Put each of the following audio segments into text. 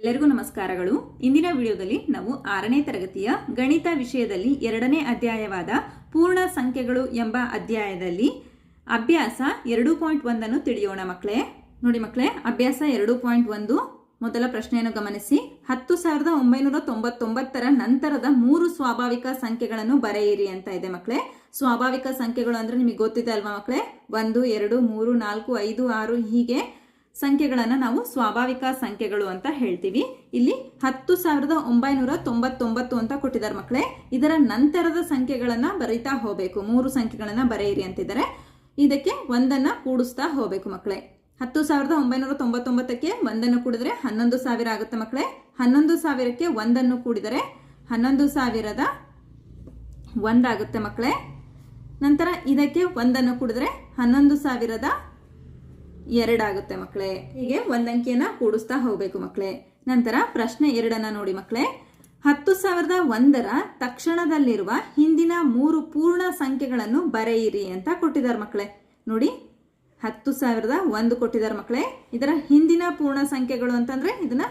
ಎಲ್ಲರಿಗೂ ನಮಸ್ಕಾರಗಳು. ಇಂದಿನ ವಿಡಿಯೋದಲ್ಲಿ ನಾವು ಆರನೇ ತರಗತಿಯ ಗಣಿತ ವಿಷಯದಲ್ಲಿ ಎರಡನೇ ಅಧ್ಯಾಯವಾದ ಪೂರ್ಣ ಸಂಖ್ಯೆಗಳು ಎಂಬ ಅಧ್ಯಾಯದಲ್ಲಿ ಅಭ್ಯಾಸ ಎರಡು ಪಾಯಿಂಟ್ ಒಂದನ್ನು ತಿಳಿಯೋಣ ಮಕ್ಕಳೇ. ನೋಡಿ ಮಕ್ಕಳೇ, ಅಭ್ಯಾಸ ಎರಡು ಪಾಯಿಂಟ್ ಒಂದು ಮೊದಲ ಪ್ರಶ್ನೆಯನ್ನು ಗಮನಿಸಿ. ಹತ್ತು ಸಾವಿರದ ಒಂಬೈನೂರ ತೊಂಬತ್ತೊಂಬತ್ತರ ನಂತರದ ಮೂರು ಸ್ವಾಭಾವಿಕ ಸಂಖ್ಯೆಗಳನ್ನು ಬರೆಯಿರಿ ಅಂತ ಇದೆ ಮಕ್ಕಳೇ ಸ್ವಾಭಾವಿಕ ಸಂಖ್ಯೆಗಳು ಅಂದ್ರೆ ನಿಮಗೆ ಗೊತ್ತಿದೆ ಅಲ್ವಾ ಮಕ್ಕಳೇ ಒಂದು, ಎರಡು, ಮೂರು, ನಾಲ್ಕು, ಐದು, ಆರು ಹೀಗೆ ಸಂಖ್ಯೆಗಳನ್ನು ನಾವು ಸ್ವಾಭಾವಿಕ ಸಂಖ್ಯೆಗಳು ಅಂತ ಹೇಳ್ತೀವಿ. ಇಲ್ಲಿ ಹತ್ತು ಸಾವಿರದ ಒಂಬೈನೂರ ತೊಂಬತ್ತೊಂಬತ್ತು ಅಂತ ಕೊಟ್ಟಿದ್ದಾರೆ ಮಕ್ಕಳೇ ಇದರ ನಂತರದ ಸಂಖ್ಯೆಗಳನ್ನ ಬರೀತಾ ಹೋಗಬೇಕು. ಮೂರು ಸಂಖ್ಯೆಗಳನ್ನ ಬರೆಯಿರಿ ಅಂತಿದ್ದಾರೆ. ಇದಕ್ಕೆ ಒಂದನ್ನ ಕೂಡಿಸ್ತಾ ಹೋಗಬೇಕು ಮಕ್ಕಳೇ ಹತ್ತು ಸಾವಿರದ ಒಂಬೈನೂರ ತೊಂಬತ್ತೊಂಬತ್ತಕ್ಕೆ ಒಂದನ್ನು ಕೂಡಿದ್ರೆ ಹನ್ನೊಂದು ಸಾವಿರ ಆಗುತ್ತೆ ಮಕ್ಕಳೇ. ಹನ್ನೊಂದು ಸಾವಿರಕ್ಕೆ ಒಂದನ್ನು ಕೂಡಿದರೆ ಹನ್ನೊಂದು ಸಾವಿರದ ಒಂದಾಗುತ್ತೆ ಮಕ್ಕಳೇ. ನಂತರ ಇದಕ್ಕೆ ಒಂದನ್ನು ಕೂಡಿದ್ರೆ ಹನ್ನೊಂದು ಸಾವಿರದ ಎರಡಾಗುತ್ತೆ ಮಕ್ಕಳೇ. ಹೀಗೆ ಒಂದಂಕಿಯನ್ನ ಕೂಡಿಸ್ತಾ ಹೋಗಬೇಕು ಮಕ್ಕಳೇ. ನಂತರ ಪ್ರಶ್ನೆ ಎರಡನ್ನು ನೋಡಿ ಮಕ್ಕಳೇ. ಹತ್ತು ಸಾವಿರದ ಒಂದರ ತಕ್ಷಣದಲ್ಲಿರುವ ಹಿಂದಿನ ಮೂರು ಪೂರ್ಣ ಸಂಖ್ಯೆಗಳನ್ನು ಬರೆಯಿರಿ ಅಂತ ಕೊಟ್ಟಿದ್ದಾರೆ ಮಕ್ಕಳೇ. ನೋಡಿ ಹತ್ತು ಸಾವಿರದ ಒಂದು ಕೊಟ್ಟಿದ್ದಾರೆ ಮಕ್ಕಳೇ. ಇದರ ಹಿಂದಿನ ಪೂರ್ಣ ಸಂಖ್ಯೆಗಳು ಅಂತಂದ್ರೆ ಇದನ್ನ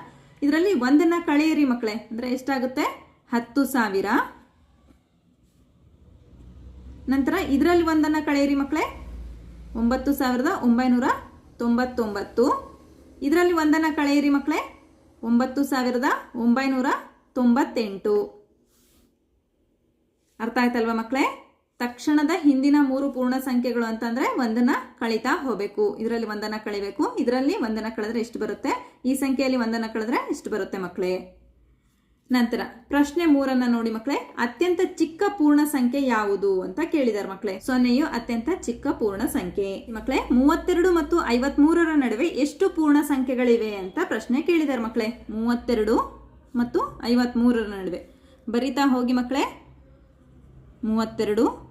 ಇದರಲ್ಲಿ ಒಂದನ್ನ ಕಳೆಯಿರಿ ಮಕ್ಕಳೇ. ಅಂದ್ರೆ ಎಷ್ಟಾಗುತ್ತೆ? ಹತ್ತು ಸಾವಿರ. ನಂತರ ಇದರಲ್ಲಿ ಒಂದನ್ನ ಕಳೆಯಿರಿ ಮಕ್ಕಳೇ. ಒಂಬತ್ತು ಸಾವಿರದ ಒಂಬೈನೂರ ತೊಂಬತ್ತೊಂಬತ್ತು. ಇದರಲ್ಲಿ ಒಂದನ್ನ ಕಳೆಯಿರಿ ಮಕ್ಕಳೇ. ಒಂಬತ್ತು ಸಾವಿರದ ಒಂಬೈನೂರ ತೊಂಬತ್ತೆಂಟು. ಅರ್ಥ ಆಯ್ತಲ್ವಾ ಮಕ್ಕಳೇ? ತಕ್ಷಣದ ಹಿಂದಿನ ಮೂರು ಪೂರ್ಣ ಸಂಖ್ಯೆಗಳು ಅಂತಂದ್ರೆ ಒಂದನ್ನ ಕಳಿತಾ ಹೋಗಬೇಕು. ಇದರಲ್ಲಿ ಒಂದನ್ನ ಕಳಿಬೇಕು. ಇದರಲ್ಲಿ ಒಂದನ್ನ ಕಳೆದ್ರೆ ಎಷ್ಟು ಬರುತ್ತೆ? ಈ ಸಂಖ್ಯೆಯಲ್ಲಿ ಒಂದನ್ನ ಕಳೆದ್ರೆ ಎಷ್ಟು ಬರುತ್ತೆ ಮಕ್ಕಳೇ ನಂತರ, ಪ್ರಶ್ನೆ ಮೂರನ್ನ ನೋಡಿ ಮಕ್ಕಳೇ ಅತ್ಯಂತ ಚಿಕ್ಕ ಪೂರ್ಣ ಸಂಖ್ಯೆ ಯಾವುದು ಅಂತ ಕೇಳಿದಾರೆ ಮಕ್ಕಳೇ ಸೊನ್ನೆಯು ಅತ್ಯಂತ ಚಿಕ್ಕ ಪೂರ್ಣ ಸಂಖ್ಯೆ. ಮಕ್ಕಳೇ ಮೂವತ್ತೆರಡು ಮತ್ತು ಐವತ್ಮೂರರ ನಡುವೆ ಎಷ್ಟು ಪೂರ್ಣ ಸಂಖ್ಯೆಗಳಿವೆ ಅಂತ ಪ್ರಶ್ನೆ ಕೇಳಿದಾರೆ ಮಕ್ಕಳೇ ಮೂವತ್ತೆರಡು ಮತ್ತು ಐವತ್ಮೂರರ ನಡುವೆ. ಬರಿತಾ ಹೋಗಿ ಮಕ್ಕಳೇ ಮೂವತ್ತೆರಡು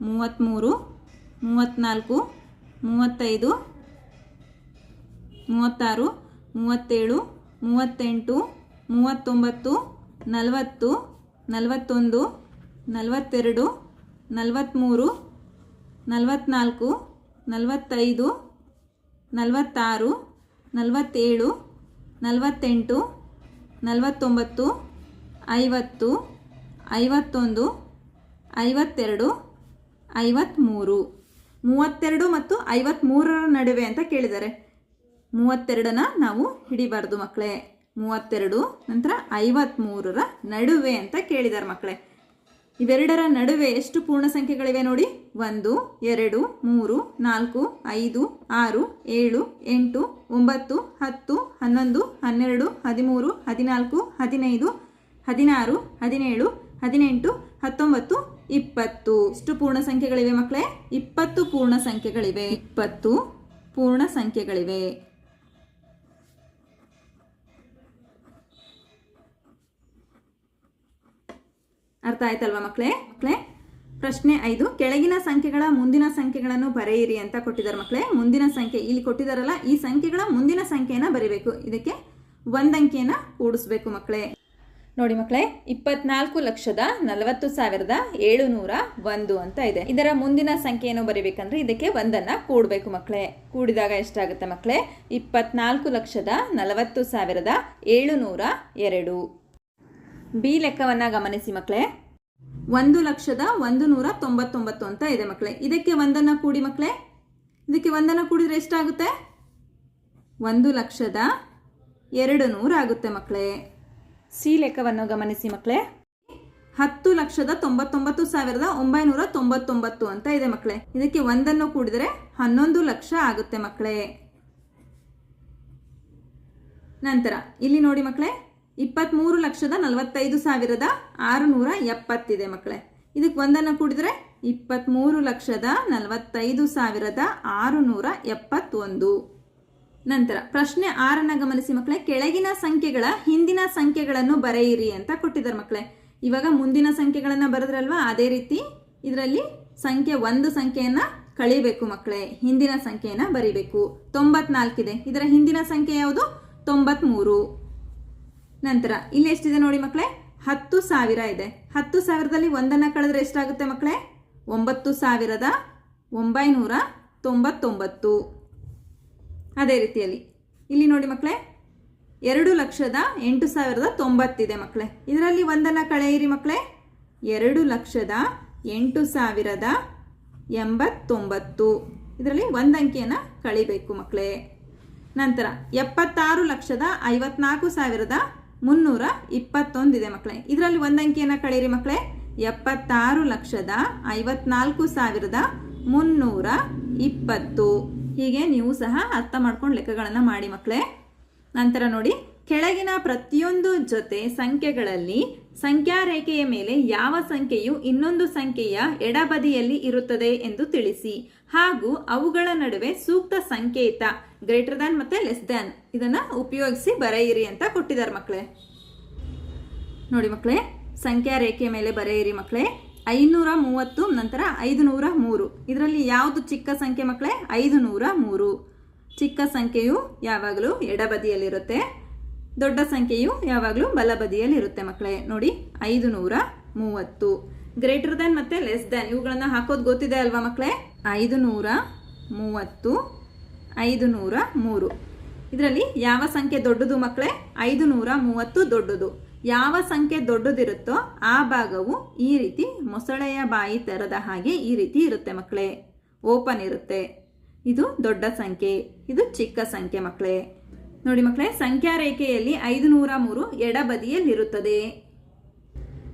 ಮೂವತ್ತ್ಮೂರು, ಮೂವತ್ತ್ನಾಲ್ಕು, ಮೂವತ್ತೈದು, ಮೂವತ್ತಾರು, ಮೂವತ್ತೇಳು, ಮೂವತ್ತೆಂಟು, ಮೂವತ್ತೊಂಬತ್ತು, ನಲವತ್ತು, ನಲವತ್ತೊಂದು, ನಲವತ್ತೆರಡು, ನಲವತ್ತ್ಮೂರು, ನಲವತ್ತ್ನಾಲ್ಕು, ನಲವತ್ತೈದು, ನಲವತ್ತಾರು, ನಲವತ್ತೇಳು, ನಲವತ್ತೆಂಟು, ನಲವತ್ತೊಂಬತ್ತು, ಐವತ್ತು, ಐವತ್ತೊಂದು, ಐವತ್ತೆರಡು ಐವತ್ತ್ಮೂರು ಮೂವತ್ತೆರಡು ಮತ್ತು ಐವತ್ತ್ಮೂರರ ನಡುವೆ ಅಂತ ಕೇಳಿದ್ದಾರೆ. ಮೂವತ್ತೆರಡನ್ನ ನಾವು ಹಿಡಿಬಾರ್ದು ಮಕ್ಕಳೇ ಮೂವತ್ತೆರಡು, ನಂತರ ಐವತ್ತ್ಮೂರರ ನಡುವೆ ಅಂತ ಕೇಳಿದ್ದಾರೆ ಮಕ್ಕಳೇ ಇವೆರಡರ ನಡುವೆ ಎಷ್ಟು ಪೂರ್ಣ ಸಂಖ್ಯೆಗಳಿವೆ ನೋಡಿ? ಒಂದು, ಎರಡು, ಮೂರು, ನಾಲ್ಕು, ಐದು, ಆರು, ಏಳು, ಎಂಟು, ಒಂಬತ್ತು, ಹತ್ತು, ಹನ್ನೊಂದು, ಹನ್ನೆರಡು, ಹದಿಮೂರು, ಹದಿನಾಲ್ಕು, ಹದಿನೈದು, ಹದಿನಾರು, ಹದಿನೇಳು, ಹದಿನೆಂಟು, ಹತ್ತೊಂಬತ್ತು ಇಪ್ಪತ್ತು. ಎಷ್ಟು ಪೂರ್ಣ ಸಂಖ್ಯೆಗಳಿವೆ ಮಕ್ಕಳೇ ಇಪ್ಪತ್ತು ಪೂರ್ಣ ಸಂಖ್ಯೆಗಳಿವೆ. ಇಪ್ಪತ್ತು ಪೂರ್ಣ ಸಂಖ್ಯೆಗಳಿವೆ. ಅರ್ಥ ಆಯ್ತಲ್ವಾ ಮಕ್ಕಳೇ ಮಕ್ಕಳೇ ಪ್ರಶ್ನೆ ಐದು. ಕೆಳಗಿನ ಸಂಖ್ಯೆಗಳ ಮುಂದಿನ ಸಂಖ್ಯೆಗಳನ್ನು ಬರೆಯಿರಿ ಅಂತ ಕೊಟ್ಟಿದ್ದಾರೆ ಮಕ್ಕಳೇ ಮುಂದಿನ ಸಂಖ್ಯೆ ಇಲ್ಲಿ ಕೊಟ್ಟಿದ್ದಾರಲ್ಲ, ಈ ಸಂಖ್ಯೆಗಳ ಮುಂದಿನ ಸಂಖ್ಯೆಯನ್ನ ಬರೀಬೇಕು. ಇದಕ್ಕೆ ಒಂದಂಕಿಯನ್ನ ಕೂಡಿಸ್ಬೇಕು ಮಕ್ಕಳೇ ನೋಡಿ ಮಕ್ಕಳೇ, ಇಪ್ಪತ್ನಾಲ್ಕು ಲಕ್ಷದ ನಲವತ್ತು ಸಾವಿರದ ಏಳುನೂರ ಒಂದು ಅಂತ ಇದೆ. ಇದರ ಮುಂದಿನ ಸಂಖ್ಯೆಯನ್ನು ಬರಿಬೇಕಂದ್ರೆ ಇದಕ್ಕೆ ಒಂದನ್ನ ಕೂಡಬೇಕು ಮಕ್ಕಳೇ. ಕೂಡಿದಾಗ ಎಷ್ಟಾಗುತ್ತೆ ಮಕ್ಕಳೇ? ಇಪ್ಪತ್ನಾಲ್ಕು ಲಕ್ಷದ ನಲವತ್ತು ಸಾವಿರದ ಏಳುನೂರ ಎರಡು. ಬಿ ಲೆಕ್ಕವನ್ನ ಗಮನಿಸಿ ಮಕ್ಕಳೇ. ಒಂದು ಲಕ್ಷದ ಒಂದು ನೂರ ತೊಂಬತ್ತೊಂಬತ್ತು ಅಂತ ಇದೆ ಮಕ್ಕಳೇ. ಇದಕ್ಕೆ ಒಂದನ್ನ ಕೂಡಿ ಮಕ್ಕಳೇ. ಇದಕ್ಕೆ ಒಂದನ್ನ ಕೂಡಿದ್ರೆ ಎಷ್ಟಾಗುತ್ತೆ? ಒಂದು ಲಕ್ಷದ ಎರಡು ನೂರ ಆಗುತ್ತೆ ಮಕ್ಕಳೇ. ಸಿ ಲೆಕ್ಕವನ್ನು ಗಮನಿಸಿ ಮಕ್ಕಳೇ. ಹತ್ತು ಲಕ್ಷದ ತೊಂಬತ್ತೊಂಬತ್ತು ಸಾವಿರದ ಒಂಬೈನೂರ ತೊಂಬತ್ತೊಂಬತ್ತು ಅಂತ ಇದೆ ಮಕ್ಕಳೇ. ಇದಕ್ಕೆ ಒಂದನ್ನು ಕೂಡಿದರೆ ಹನ್ನೊಂದು ಲಕ್ಷ ಆಗುತ್ತೆ ಮಕ್ಕಳೇ. ನಂತರ, ಇಲ್ಲಿ ನೋಡಿ ಮಕ್ಕಳೇ ಇಪ್ಪತ್ತ್ಮೂರು ಲಕ್ಷದ ನಲವತ್ತೈದು ಸಾವಿರದ ಆರುನೂರ ಎಪ್ಪತ್ತಿದೆ ಮಕ್ಕಳೇ. ಇದಕ್ಕೆ ಒಂದನ್ನು ಕೂಡಿದರೆ ಇಪ್ಪತ್ತ್ಮೂರು ಲಕ್ಷದ ನಲವತ್ತೈದು ಸಾವಿರದ ಆರುನೂರ ಎಪ್ಪತ್ತೊಂದು. ನಂತರ ಪ್ರಶ್ನೆ ಆರನ್ನ ಗಮನಿಸಿ ಮಕ್ಕಳೇ, ಕೆಳಗಿನ ಸಂಖ್ಯೆಗಳ ಹಿಂದಿನ ಸಂಖ್ಯೆಗಳನ್ನು ಬರೆಯಿರಿ ಅಂತ ಕೊಟ್ಟಿದ್ದಾರೆ ಮಕ್ಕಳೇ. ಇವಾಗ ಮುಂದಿನ ಸಂಖ್ಯೆಗಳನ್ನ ಬರೆದ್ರಲ್ವಾ? ಅದೇ ರೀತಿ ಇದರಲ್ಲಿ ಸಂಖ್ಯೆ ಒಂದು ಸಂಖ್ಯೆಯನ್ನ ಕಳಿಬೇಕು ಮಕ್ಕಳೇ, ಹಿಂದಿನ ಸಂಖ್ಯೆಯನ್ನ ಬರಿಬೇಕು. ತೊಂಬತ್ನಾಲ್ಕಿದೆ. ಇದರ ಹಿಂದಿನ ಸಂಖ್ಯೆ ಯಾವುದು? ತೊಂಬತ್ಮೂರು. ನಂತರ ಇಲ್ಲಿ ಎಷ್ಟಿದೆ ನೋಡಿ ಮಕ್ಕಳೇ? ಹತ್ತು ಸಾವಿರ ಇದೆ. ಹತ್ತು ಸಾವಿರದಲ್ಲಿ ಒಂದನ್ನ ಕಳೆದ್ರೆ ಎಷ್ಟಾಗುತ್ತೆ ಮಕ್ಕಳೇ? ಒಂಬತ್ತು ಸಾವಿರದ ಒಂಬೈನೂರ ತೊಂಬತ್ತೊಂಬತ್ತು. ಅದೇ ರೀತಿಯಲ್ಲಿ. ಇಲ್ಲಿ ನೋಡಿ ಮಕ್ಕಳೇ ಎರಡು ಲಕ್ಷದ ಎಂಟು ಸಾವಿರದ ತೊಂಬತ್ತಿದೆ ಮಕ್ಕಳೇ ಇದರಲ್ಲಿ ಒಂದನ್ನು ಕಳೆಯಿರಿ ಮಕ್ಕಳೇ ಎರಡು ಲಕ್ಷದ ಎಂಟು ಸಾವಿರದ ಎಂಬತ್ತೊಂಬತ್ತು. ಇದರಲ್ಲಿ ಒಂದು ಅಂಕಿಯನ್ನು ಕಳಿಬೇಕು ಮಕ್ಕಳೇ ನಂತರ, ಎಪ್ಪತ್ತಾರು ಲಕ್ಷದ ಐವತ್ನಾಲ್ಕು ಸಾವಿರದ ಮುನ್ನೂರ ಇಪ್ಪತ್ತೊಂದಿದೆ ಮಕ್ಕಳೇ ಇದರಲ್ಲಿ ಒಂದು ಅಂಕಿಯನ್ನು ಕಳೀರಿ ಮಕ್ಕಳೇ ಎಪ್ಪತ್ತಾರು ಲಕ್ಷದ ಐವತ್ನಾಲ್ಕು ಸಾವಿರದ ಮುನ್ನೂರ ಇಪ್ಪತ್ತು. ಹೀಗೆ ನೀವು ಸಹ ಅರ್ಥ ಮಾಡ್ಕೊಂಡು ಲೆಕ್ಕಗಳನ್ನು ಮಾಡಿ ಮಕ್ಕಳೇ ನಂತರ ನೋಡಿ, ಕೆಳಗಿನ ಪ್ರತಿಯೊಂದು ಜೊತೆ ಸಂಖ್ಯೆಗಳಲ್ಲಿ ಸಂಖ್ಯಾ ರೇಖೆಯ ಮೇಲೆ ಯಾವ ಸಂಖ್ಯೆಯು ಇನ್ನೊಂದು ಸಂಖ್ಯೆಯ ಎಡಬದಿಯಲ್ಲಿ ಇರುತ್ತದೆ ಎಂದು ತಿಳಿಸಿ. ಹಾಗೂ ಅವುಗಳ ನಡುವೆ ಸೂಕ್ತ ಸಂಕೇತ, ಗ್ರೇಟರ್ ದ್ಯಾನ್ ಮತ್ತೆ ಲೆಸ್ ದ್ಯಾನ್ ಇದನ್ನ ಉಪಯೋಗಿಸಿ ಬರೆಯಿರಿ ಅಂತ ಕೊಟ್ಟಿದ್ದಾರೆ ಮಕ್ಕಳೇ ನೋಡಿ ಮಕ್ಕಳೇ ಸಂಖ್ಯಾ ರೇಖೆಯ ಮೇಲೆ ಬರೆಯಿರಿ ಮಕ್ಕಳೇ ಐನೂರ ಮೂವತ್ತು ನಂತರ ಐದು ನೂರ ಮೂರು ಇದರಲ್ಲಿ ಯಾವುದು ಚಿಕ್ಕ ಸಂಖ್ಯೆ ಮಕ್ಕಳೇ ಐದು ನೂರ ಮೂರು ಚಿಕ್ಕ ಸಂಖ್ಯೆಯು ಯಾವಾಗಲೂ ಎಡಬದಿಯಲ್ಲಿರುತ್ತೆ. ದೊಡ್ಡ ಸಂಖ್ಯೆಯು ಯಾವಾಗಲೂ ಬಲಬದಿಯಲ್ಲಿರುತ್ತೆ ಮಕ್ಕಳೇ ನೋಡಿ ಐದು ನೂರ ಮೂವತ್ತು ಗ್ರೇಟರ್ ದ್ಯಾನ್ ಮತ್ತೆ ಲೆಸ್ ದ್ಯಾನ್ ಇವುಗಳನ್ನು ಹಾಕೋದು ಗೊತ್ತಿದೆ ಅಲ್ವಾ ಮಕ್ಕಳೇ ಐದು ನೂರ ಮೂವತ್ತು ಐದು ನೂರ ಮೂರು ಇದರಲ್ಲಿ ಯಾವ ಸಂಖ್ಯೆ ದೊಡ್ಡದು ಮಕ್ಕಳೇ ಐದು ನೂರ ಮೂವತ್ತು ದೊಡ್ಡದು. ಯಾವ ಸಂಖ್ಯೆ ದೊಡ್ಡದಿರುತ್ತೋ ಆ ಭಾಗವು ಈ ರೀತಿ ಮೊಸಳೆಯ ಬಾಯಿ ತೆರೆದ ಹಾಗೆ ಈ ರೀತಿ ಇರುತ್ತೆ ಮಕ್ಕಳೇ. ಓಪನ್ ಇರುತ್ತೆ. ಇದು ದೊಡ್ಡ ಸಂಖ್ಯೆ. ಇದು ಚಿಕ್ಕ ಸಂಖ್ಯೆ ಮಕ್ಕಳೇ. ನೋಡಿ ಮಕ್ಕಳೇ ಸಂಖ್ಯಾ ರೇಖೆಯಲ್ಲಿ ಐದು ನೂರ ಮೂರು ಎಡಬದಿಯಲ್ಲಿರುತ್ತದೆ.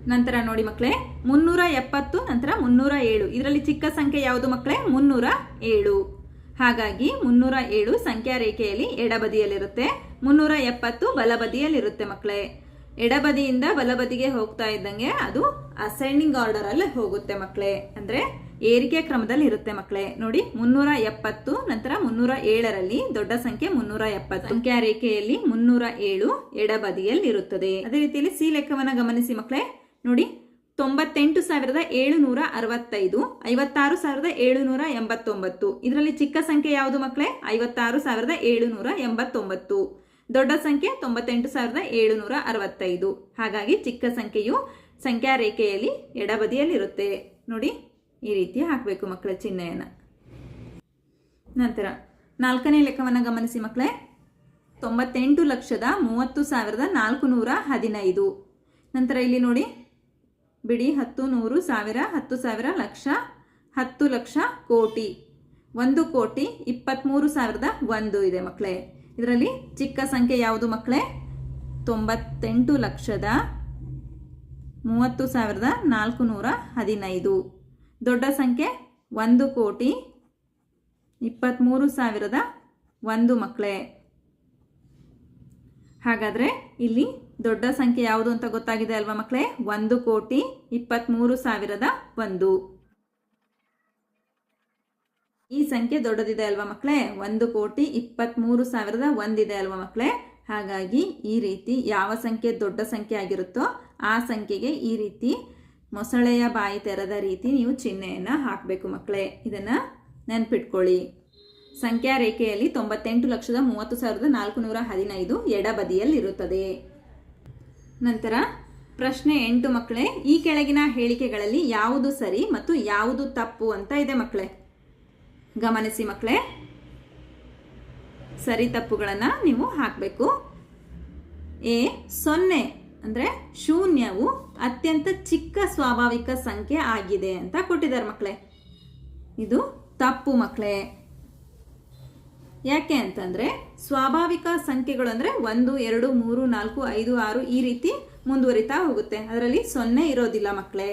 ನಂತರ ನೋಡಿ ಮಕ್ಕಳೇ, ಮುನ್ನೂರ ಎಪ್ಪತ್ತು, ನಂತರ ಮುನ್ನೂರ ಏಳು. ಇದರಲ್ಲಿ ಚಿಕ್ಕ ಸಂಖ್ಯೆ ಯಾವುದು ಮಕ್ಕಳೇ? ಮುನ್ನೂರ ಏಳು. ಹಾಗಾಗಿ ಮುನ್ನೂರ ಏಳು ಸಂಖ್ಯಾ ರೇಖೆಯಲ್ಲಿ ಎಡಬದಿಯಲ್ಲಿರುತ್ತೆ, ಮುನ್ನೂರ ಎಪ್ಪತ್ತು ಬಲಬದಿಯಲ್ಲಿರುತ್ತೆ ಮಕ್ಕಳೇ. ಎಡಬದಿಯಿಂದ ಬಲಬದಿಗೆ ಹೋಗ್ತಾ ಇದ್ದಂಗೆ ಅದು ಅಸೆಂಡಿಂಗ್ ಆರ್ಡರ್ ಅಲ್ಲಿ ಹೋಗುತ್ತೆ ಮಕ್ಕಳೇ ಅಂದ್ರೆ ಏರಿಕೆ ಕ್ರಮದಲ್ಲಿ ಇರುತ್ತೆ ಮಕ್ಕಳೇ ನೋಡಿ, ಮುನ್ನೂರ ಎಪ್ಪತ್ತು, ನಂತರ ಮುನ್ನೂರ ಏಳರಲ್ಲಿ ದೊಡ್ಡ ಸಂಖ್ಯೆ ಮುನ್ನೂರ ಎಪ್ಪತ್ತು. ಸಂಖ್ಯಾ ರೇಖೆಯಲ್ಲಿ ಮುನ್ನೂರ ಏಳು ಎಡಬದಿಯಲ್ಲಿ ಇರುತ್ತದೆ ಅದೇ ರೀತಿಯಲ್ಲಿ ಸಿ ಲೆಕ್ಕವನ್ನ ಗಮನಿಸಿ ಮಕ್ಕಳೇ ನೋಡಿ, ತೊಂಬತ್ತೆಂಟು ಸಾವಿರದ ಏಳುನೂರ ಅರವತ್ತೈದು, ಐವತ್ತಾರು ಸಾವಿರದ ಏಳುನೂರ ಎಂಬತ್ತೊಂಬತ್ತು. ಇದರಲ್ಲಿ ಚಿಕ್ಕ ಸಂಖ್ಯೆ ಯಾವುದು ಮಕ್ಕಳೇ ಐವತ್ತಾರು ಸಾವಿರದ ಏಳುನೂರ ಎಂಬತ್ತೊಂಬತ್ತು. ದೊಡ್ಡ ಸಂಖ್ಯೆ ತೊಂಬತ್ತೆಂಟು ಸಾವಿರದ ಏಳುನೂರ ಅರವತ್ತೈದು. ಹಾಗಾಗಿ ಚಿಕ್ಕ ಸಂಖ್ಯೆಯು ಸಂಖ್ಯಾ ರೇಖೆಯಲ್ಲಿ ಎಡಬದಿಯಲ್ಲಿರುತ್ತೆ. ನೋಡಿ, ಈ ರೀತಿ ಹಾಕಬೇಕು ಮಕ್ಕಳ ಚಿಹ್ನೆಯನ್ನು. ನಂತರ, ನಾಲ್ಕನೇ ಲೆಕ್ಕವನ್ನು ಗಮನಿಸಿ ಮಕ್ಕಳೇ. ತೊಂಬತ್ತೆಂಟು ಲಕ್ಷದ ಮೂವತ್ತು ಸಾವಿರದ ನಾಲ್ಕು ನೂರ ಹದಿನೈದು. ನಂತರ ಇಲ್ಲಿ ನೋಡಿ, ಬಿಡಿ ಹತ್ತು ನೂರು ಸಾವಿರ ಹತ್ತು ಸಾವಿರ ಲಕ್ಷ ಹತ್ತು ಲಕ್ಷ ಕೋಟಿ. ಒಂದು ಕೋಟಿ ಇಪ್ಪತ್ತ್ಮೂರು ಸಾವಿರದ ಒಂದು ಇದೆ ಮಕ್ಕಳೇ. ಇದರಲ್ಲಿ ಚಿಕ್ಕ ಸಂಖ್ಯೆ ಯಾವುದು ಮಕ್ಕಳೇ? ತೊಂಬತ್ತೆಂಟು ಲಕ್ಷದ ಮೂವತ್ತು ಸಾವಿರದ ನಾಲ್ಕು ನೂರ ಹದಿನೈದು. ದೊಡ್ಡ ಸಂಖ್ಯೆ ಒಂದು ಕೋಟಿ ಇಪ್ಪತ್ತ್ಮೂರು ಸಾವಿರದ ಒಂದು ಮಕ್ಕಳೇ. ಹಾಗಾದರೆ ಇಲ್ಲಿ ದೊಡ್ಡ ಸಂಖ್ಯೆ ಯಾವುದು ಅಂತ ಗೊತ್ತಾಗಿದೆ ಅಲ್ವಾ ಮಕ್ಕಳೇ? ಒಂದು ಕೋಟಿ ಇಪ್ಪತ್ತ್ಮೂರು ಸಾವಿರದ ಒಂದು. ಈ ಸಂಖ್ಯೆ ದೊಡ್ಡದಿದೆ ಅಲ್ವಾ ಮಕ್ಕಳೇ? ಒಂದು ಕೋಟಿ ಇಪ್ಪತ್ತ್ಮೂರು ಸಾವಿರದ ಒಂದಿದೆ ಅಲ್ವಾ ಮಕ್ಕಳೇ? ಹಾಗಾಗಿ ಈ ರೀತಿ ಯಾವ ಸಂಖ್ಯೆ ದೊಡ್ಡ ಸಂಖ್ಯೆ ಆಗಿರುತ್ತೋ ಆ ಸಂಖ್ಯೆಗೆ ಈ ರೀತಿ ಮೊಸಳೆಯ ಬಾಯಿ ತೆರೆದ ರೀತಿ ನೀವು ಚಿಹ್ನೆಯನ್ನು ಹಾಕಬೇಕು ಮಕ್ಕಳೇ. ಇದನ್ನು ನೆನ್ಪಿಟ್ಕೊಳ್ಳಿ. ಸಂಖ್ಯಾ ರೇಖೆಯಲ್ಲಿ ತೊಂಬತ್ತೆಂಟು ಲಕ್ಷದ ಮೂವತ್ತು ಸಾವಿರದ ನಾಲ್ಕು ನೂರ ಹದಿನೈದು ಎಡಬದಿಯಲ್ಲಿರುತ್ತದೆ. ನಂತರ ಪ್ರಶ್ನೆ ಎಂಟು ಮಕ್ಕಳೇ, ಈ ಕೆಳಗಿನ ಹೇಳಿಕೆಗಳಲ್ಲಿ ಯಾವುದು ಸರಿ ಮತ್ತು ಯಾವುದು ತಪ್ಪು ಅಂತ ಇದೆ ಮಕ್ಕಳೇ. ಗಮನಿಸಿ ಮಕ್ಕಳೇ. ಸರಿ ತಪ್ಪುಗಳನ್ನು ನೀವು ಹಾಕಬೇಕು. ಎ ಸೊನ್ನೆ ಅಂದರೆ ಶೂನ್ಯವು ಅತ್ಯಂತ ಚಿಕ್ಕ ಸ್ವಾಭಾವಿಕ ಸಂಖ್ಯೆ ಆಗಿದೆ ಅಂತ ಕೊಟ್ಟಿದ್ದಾರೆ ಮಕ್ಕಳೇ. ಇದು ತಪ್ಪು ಮಕ್ಕಳೇ. ಯಾಕೆ ಅಂತಂದರೆ ಸ್ವಾಭಾವಿಕ ಸಂಖ್ಯೆಗಳು ಅಂದರೆ ಒಂದು, ಎರಡು, ಮೂರು, ನಾಲ್ಕು, ಐದು, ಆರು ಈ ರೀತಿ ಮುಂದುವರಿತಾ ಹೋಗುತ್ತೆ. ಅದರಲ್ಲಿ ಸೊನ್ನೆ ಇರೋದಿಲ್ಲ ಮಕ್ಕಳೇ.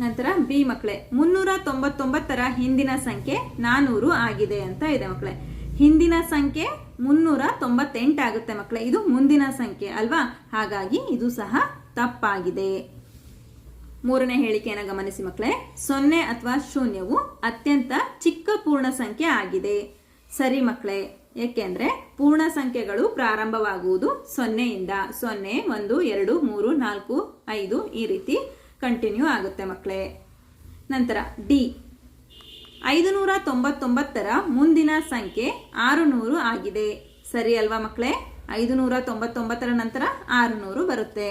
ನಂತರ ಬಿ ಮಕ್ಕಳೇ, ಮುನ್ನೂರ ತೊಂಬತ್ತೊಂಬತ್ತರ ಹಿಂದಿನ ಸಂಖ್ಯೆ ನಾನೂರು ಆಗಿದೆ ಅಂತ ಇದೆ ಮಕ್ಕಳೇ. ಹಿಂದಿನ ಸಂಖ್ಯೆ ಮುನ್ನೂರ ತೊಂಬತ್ತೆಂಟು ಆಗುತ್ತೆ ಮಕ್ಕಳೇ. ಇದು ಮುಂದಿನ ಸಂಖ್ಯೆ ಅಲ್ವಾ? ಹಾಗಾಗಿ ಇದು ಸಹ ತಪ್ಪಾಗಿದೆ. ಮೂರನೇ ಹೇಳಿಕೆಯನ್ನು ಗಮನಿಸಿ ಮಕ್ಕಳೇ. ಸೊನ್ನೆ ಅಥವಾ ಶೂನ್ಯವು ಅತ್ಯಂತ ಚಿಕ್ಕ ಪೂರ್ಣ ಸಂಖ್ಯೆ ಆಗಿದೆ. ಸರಿ ಮಕ್ಕಳೇ. ಏಕೆಂದ್ರೆ ಪೂರ್ಣ ಸಂಖ್ಯೆಗಳು ಪ್ರಾರಂಭವಾಗುವುದು ಸೊನ್ನೆಯಿಂದ. ಸೊನ್ನೆ, ಒಂದು, ಎರಡು, ಮೂರು, ನಾಲ್ಕು, ಐದು ಈ ರೀತಿ ಕಂಟಿನ್ಯೂ ಆಗುತ್ತೆ ಮಕ್ಕಳೇ ನಂತರ ಡಿ ಐದು ನೂರ ತೊಂಬತ್ತೊಂಬತ್ತರ ಮುಂದಿನ ಸಂಖ್ಯೆ ಆರು ನೂರು ಆಗಿದೆ. ಸರಿ ಅಲ್ವಾ ಮಕ್ಕಳೇ ಐದು ನೂರ ತೊಂಬತ್ತೊಂಬತ್ತರ ನಂತರ ಆರು ನೂರು ಬರುತ್ತೆ.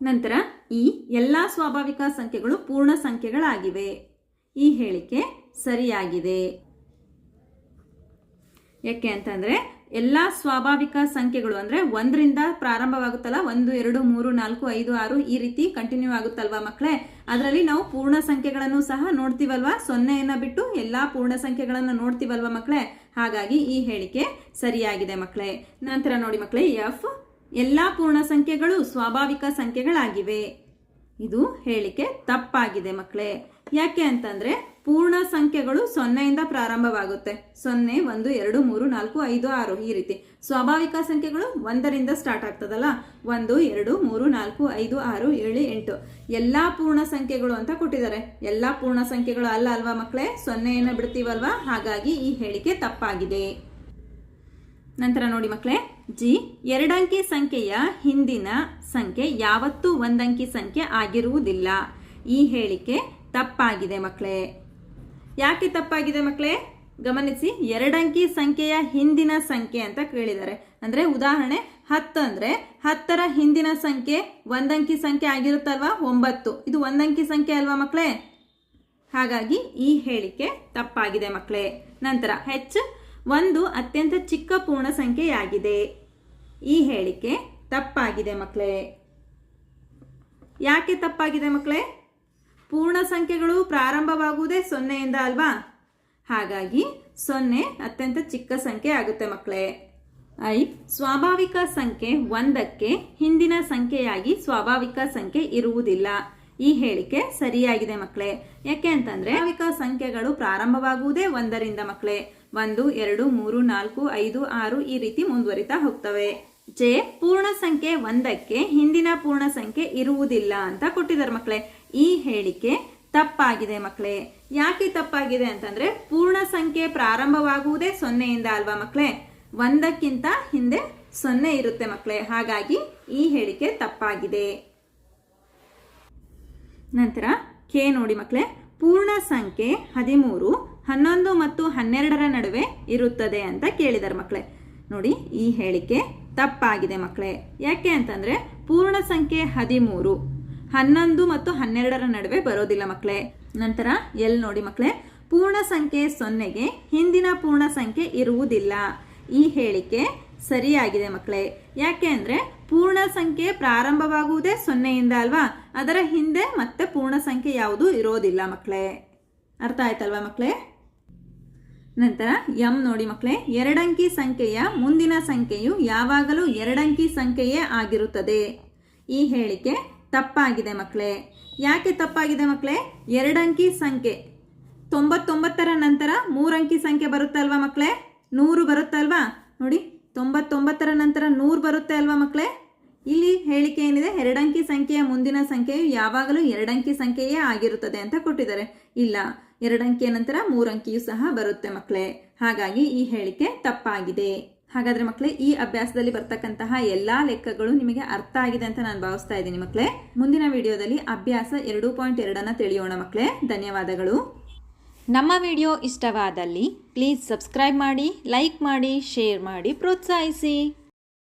ನಂತರ ಈ ಎಲ್ಲ ಸ್ವಾಭಾವಿಕ ಸಂಖ್ಯೆಗಳು ಪೂರ್ಣ ಸಂಖ್ಯೆಗಳಾಗಿವೆ. ಈ ಹೇಳಿಕೆ ಸರಿಯಾಗಿದೆ. ಯಾಕೆ ಅಂತಂದ್ರೆ ಎಲ್ಲ ಸ್ವಾಭಾವಿಕ ಸಂಖ್ಯೆಗಳು ಅಂದ್ರೆ ಒಂದರಿಂದ ಪ್ರಾರಂಭವಾಗುತ್ತಲ್ಲ, ಒಂದು, ಎರಡು, ಮೂರು, ನಾಲ್ಕು, ಐದು, ಆರು ಈ ರೀತಿ ಕಂಟಿನ್ಯೂ ಆಗುತ್ತಲ್ವಾ ಮಕ್ಕಳೇ ಅದರಲ್ಲಿ ನಾವು ಪೂರ್ಣ ಸಂಖ್ಯೆಗಳನ್ನು ಸಹ ನೋಡ್ತೀವಲ್ವಾ? ಸೊನ್ನೆಯನ್ನ ಬಿಟ್ಟು ಎಲ್ಲಾ ಪೂರ್ಣ ಸಂಖ್ಯೆಗಳನ್ನು ನೋಡ್ತೀವಲ್ವಾ ಮಕ್ಕಳೇ ಹಾಗಾಗಿ ಈ ಹೇಳಿಕೆ ಸರಿಯಾಗಿದೆ ಮಕ್ಕಳೇ ನಂತರ ನೋಡಿ ಮಕ್ಕಳೇ ಎಫ್ ಎಲ್ಲಾ ಪೂರ್ಣ ಸಂಖ್ಯೆಗಳು ಸ್ವಾಭಾವಿಕ ಸಂಖ್ಯೆಗಳಾಗಿವೆ. ಇದು ಹೇಳಿಕೆ ತಪ್ಪಾಗಿದೆ ಮಕ್ಕಳೇ. ಯಾಕೆ ಅಂತಂದ್ರೆ ಪೂರ್ಣ ಸಂಖ್ಯೆಗಳು ಸೊನ್ನೆಯಿಂದ ಪ್ರಾರಂಭವಾಗುತ್ತೆ. ಸೊನ್ನೆ, ಒಂದು, ಎರಡು, ಮೂರು, ನಾಲ್ಕು, ಐದು, ಆರು ಈ ರೀತಿ. ಸ್ವಾಭಾವಿಕ ಸಂಖ್ಯೆಗಳು ಒಂದರಿಂದ ಸ್ಟಾರ್ಟ್ ಆಗ್ತದಲ್ಲ? ಒಂದು, ಎರಡು, ಮೂರು, ನಾಲ್ಕು, ಐದು, ಆರು, ಏಳು, ಎಂಟು. ಎಲ್ಲಾ ಪೂರ್ಣ ಸಂಖ್ಯೆಗಳು ಅಂತ ಕೊಟ್ಟಿದ್ದಾರೆ. ಎಲ್ಲಾ ಪೂರ್ಣ ಸಂಖ್ಯೆಗಳು ಅಲ್ಲ ಅಲ್ವಾ ಮಕ್ಕಳೇ? ಸೊನ್ನೆಯನ್ನು ಬಿಡ್ತೀವಲ್ವಾ? ಹಾಗಾಗಿ ಈ ಹೇಳಿಕೆ ತಪ್ಪಾಗಿದೆ. ನಂತರ ನೋಡಿ ಮಕ್ಕಳೇ. ಜಿ, ಎರಡಂಕಿ ಸಂಖ್ಯೆಯ ಹಿಂದಿನ ಸಂಖ್ಯೆ ಯಾವತ್ತೂ ಒಂದಂಕಿ ಸಂಖ್ಯೆ ಆಗಿರುವುದಿಲ್ಲ. ಈ ಹೇಳಿಕೆ ತಪ್ಪಾಗಿದೆ ಮಕ್ಕಳೇ. ಯಾಕೆ ತಪ್ಪಾಗಿದೆ ಮಕ್ಕಳೇ? ಗಮನಿಸಿ, ಎರಡಂಕಿ ಸಂಖ್ಯೆಯ ಹಿಂದಿನ ಸಂಖ್ಯೆ ಅಂತ ಕೇಳಿದ್ದಾರೆ. ಅಂದರೆ ಉದಾಹರಣೆ ಹತ್ತು ಅಂದರೆ ಹತ್ತರ ಹಿಂದಿನ ಸಂಖ್ಯೆ ಒಂದಂಕಿ ಸಂಖ್ಯೆ ಆಗಿರುತ್ತಲ್ವಾ? ಒಂಬತ್ತು. ಇದು ಒಂದಂಕಿ ಸಂಖ್ಯೆ ಅಲ್ವಾ ಮಕ್ಕಳೇ? ಹಾಗಾಗಿ ಈ ಹೇಳಿಕೆ ತಪ್ಪಾಗಿದೆ ಮಕ್ಕಳೇ. ನಂತರ ಹೆಚ್ ಒಂದು ಅತ್ಯಂತ ಚಿಕ್ಕ ಪೂರ್ಣ ಸಂಖ್ಯೆಯಾಗಿದೆ. ಈ ಹೇಳಿಕೆ ತಪ್ಪಾಗಿದೆ ಮಕ್ಕಳೇ. ಯಾಕೆ ತಪ್ಪಾಗಿದೆ ಮಕ್ಕಳೇ? ಪೂರ್ಣ ಸಂಖ್ಯೆಗಳು ಪ್ರಾರಂಭವಾಗುವುದೇ ಸೊನ್ನೆಯಿಂದ ಅಲ್ವಾ? ಹಾಗಾಗಿ ಸೊನ್ನೆ ಅತ್ಯಂತ ಚಿಕ್ಕ ಸಂಖ್ಯೆ ಆಗುತ್ತೆ ಮಕ್ಕಳೇ. ಐ, ಸ್ವಾಭಾವಿಕ ಸಂಖ್ಯೆ ಒಂದಕ್ಕೆ ಹಿಂದಿನ ಸಂಖ್ಯೆಯಾಗಿ ಸ್ವಾಭಾವಿಕ ಸಂಖ್ಯೆ ಇರುವುದಿಲ್ಲ. ಈ ಹೇಳಿಕೆ ಸರಿಯಾಗಿದೆ ಮಕ್ಕಳೇ. ಯಾಕೆ ಅಂತಂದ್ರೆ ಸ್ವಾಭಾವಿಕ ಸಂಖ್ಯೆಗಳು ಪ್ರಾರಂಭವಾಗುವುದೇ ಒಂದರಿಂದ ಮಕ್ಕಳೇ. ಒಂದು, ಎರಡು, ಮೂರು, ನಾಲ್ಕು, ಐದು, ಆರು ಈ ರೀತಿ ಮುಂದುವರಿತಾ ಹೋಗ್ತವೆ. ಜೆ ಪೂರ್ಣ ಸಂಖ್ಯೆ ಒಂದಕ್ಕೆ ಹಿಂದಿನ ಪೂರ್ಣ ಸಂಖ್ಯೆ ಇರುವುದಿಲ್ಲ ಅಂತ ಕೊಟ್ಟಿದ್ದಾರೆ ಮಕ್ಕಳೇ. ಈ ಹೇಳಿಕೆ ತಪ್ಪಾಗಿದೆ ಮಕ್ಕಳೇ. ಯಾಕೆ ತಪ್ಪಾಗಿದೆ ಅಂತಂದ್ರೆ ಪೂರ್ಣ ಸಂಖ್ಯೆ ಪ್ರಾರಂಭವಾಗುವುದೇ ಸೊನ್ನೆಯಿಂದ ಅಲ್ವಾ ಮಕ್ಕಳೇ? ಒಂದಕ್ಕಿಂತ ಹಿಂದೆ ಸೊನ್ನೆ ಇರುತ್ತೆ ಮಕ್ಕಳೇ. ಹಾಗಾಗಿ ಈ ಹೇಳಿಕೆ ತಪ್ಪಾಗಿದೆ. ನಂತರ ಕೆ ನೋಡಿ ಮಕ್ಕಳೇ. ಪೂರ್ಣ ಸಂಖ್ಯೆ ಹದಿಮೂರು, ಹನ್ನೊಂದು ಮತ್ತು ಹನ್ನೆರಡರ ನಡುವೆ ಇರುತ್ತದೆ ಅಂತ ಕೇಳಿದಾರೆ ಮಕ್ಕಳೇ. ನೋಡಿ ಈ ಹೇಳಿಕೆ ತಪ್ಪಾಗಿದೆ ಮಕ್ಕಳೇ. ಯಾಕೆ ಅಂತಂದ್ರೆ ಪೂರ್ಣ ಸಂಖ್ಯೆ ಹದಿಮೂರು. ಹನ್ನೊಂದು ಮತ್ತು ಹನ್ನೆರಡರ ನಡುವೆ ಬರೋದಿಲ್ಲ ಮಕ್ಕಳೇ. ನಂತರ ಎಲ್ ನೋಡಿ ಮಕ್ಕಳೇ. ಪೂರ್ಣ ಸಂಖ್ಯೆ ಸೊನ್ನೆಗೆ ಹಿಂದಿನ ಪೂರ್ಣ ಸಂಖ್ಯೆ ಇರುವುದಿಲ್ಲ. ಈ ಹೇಳಿಕೆ ಸರಿಯಾಗಿದೆ ಮಕ್ಕಳೇ. ಯಾಕೆ ಅಂದರೆ ಪೂರ್ಣ ಸಂಖ್ಯೆ ಪ್ರಾರಂಭವಾಗುವುದೇ ಸೊನ್ನೆಯಿಂದ ಅಲ್ವಾ? ಅದರ ಹಿಂದೆ ಮತ್ತೆ ಪೂರ್ಣ ಸಂಖ್ಯೆ ಯಾವುದು ಇರೋದಿಲ್ಲ ಮಕ್ಕಳೇ. ಅರ್ಥ ಆಯ್ತಲ್ವಾ ಮಕ್ಕಳೇ? ನಂತರ ಎಂ ನೋಡಿ ಮಕ್ಕಳೇ ಎರಡಂಕಿ ಸಂಖ್ಯೆಯ ಮುಂದಿನ ಸಂಖ್ಯೆಯು ಯಾವಾಗಲೂ ಎರಡಂಕಿ ಸಂಖ್ಯೆಯೇ ಆಗಿರುತ್ತದೆ. ಈ ಹೇಳಿಕೆ ತಪ್ಪಾಗಿದೆ ಮಕ್ಕಳೇ ಯಾಕೆ ತಪ್ಪಾಗಿದೆ ಮಕ್ಕಳೇ ಎರಡಂಕಿ ಸಂಖ್ಯೆ. ತೊಂಬತ್ತೊಂಬತ್ತರ ನಂತರ ಮೂರಂಕಿ ಸಂಖ್ಯೆ ಬರುತ್ತಲ್ವಾ ಮಕ್ಕಳೇ ನೂರು ಬರುತ್ತಲ್ವಾ? ನೋಡಿ, ತೊಂಬತ್ತೊಂಬತ್ತರ ನಂತರ ನೂರು ಬರುತ್ತೆ ಅಲ್ವಾ ಮಕ್ಕಳೇ ಇಲ್ಲಿ ಹೇಳಿಕೆ ಏನಿದೆ? ಎರಡಂಕಿ ಸಂಖ್ಯೆಯ ಮುಂದಿನ ಸಂಖ್ಯೆಯು ಯಾವಾಗಲೂ ಎರಡಂಕಿ ಸಂಖ್ಯೆಯೇ ಆಗಿರುತ್ತದೆ ಅಂತ ಕೊಟ್ಟಿದ್ದಾರೆ. ಇಲ್ಲ ಎರಡಂಕಿಯ ನಂತರ ಮೂರಂಕಿಯೂ ಸಹ ಬರುತ್ತೆ ಮಕ್ಕಳೇ ಹಾಗಾಗಿ ಈ ಹೇಳಿಕೆ ತಪ್ಪಾಗಿದೆ. ಹಾಗಾದ್ರೆ ಮಕ್ಕಳೇ ಈ ಅಭ್ಯಾಸದಲ್ಲಿ ಬರ್ತಕ್ಕಂತಹ ಎಲ್ಲಾ ಲೆಕ್ಕಗಳು ನಿಮಗೆ ಅರ್ಥ ಆಗಿದೆ ಅಂತ ನಾನು ಭಾವಿಸ್ತಾ ಇದ್ದೀನಿ ಮಕ್ಕಳೇ ಮುಂದಿನ ವಿಡಿಯೋದಲ್ಲಿ ಅಭ್ಯಾಸ ಎರಡು ಪಾಯಿಂಟ್ ಎರಡನ್ನು ತಿಳಿಯೋಣ ಮಕ್ಕಳೇ ಧನ್ಯವಾದಗಳು. ನಮ್ಮ ವಿಡಿಯೋ ಇಷ್ಟವಾದಲ್ಲಿ ಪ್ಲೀಸ್ ಸಬ್ಸ್ಕ್ರೈಬ್ ಮಾಡಿ, ಲೈಕ್ ಮಾಡಿ, ಶೇರ್ ಮಾಡಿ, ಪ್ರೋತ್ಸಾಹಿಸಿ.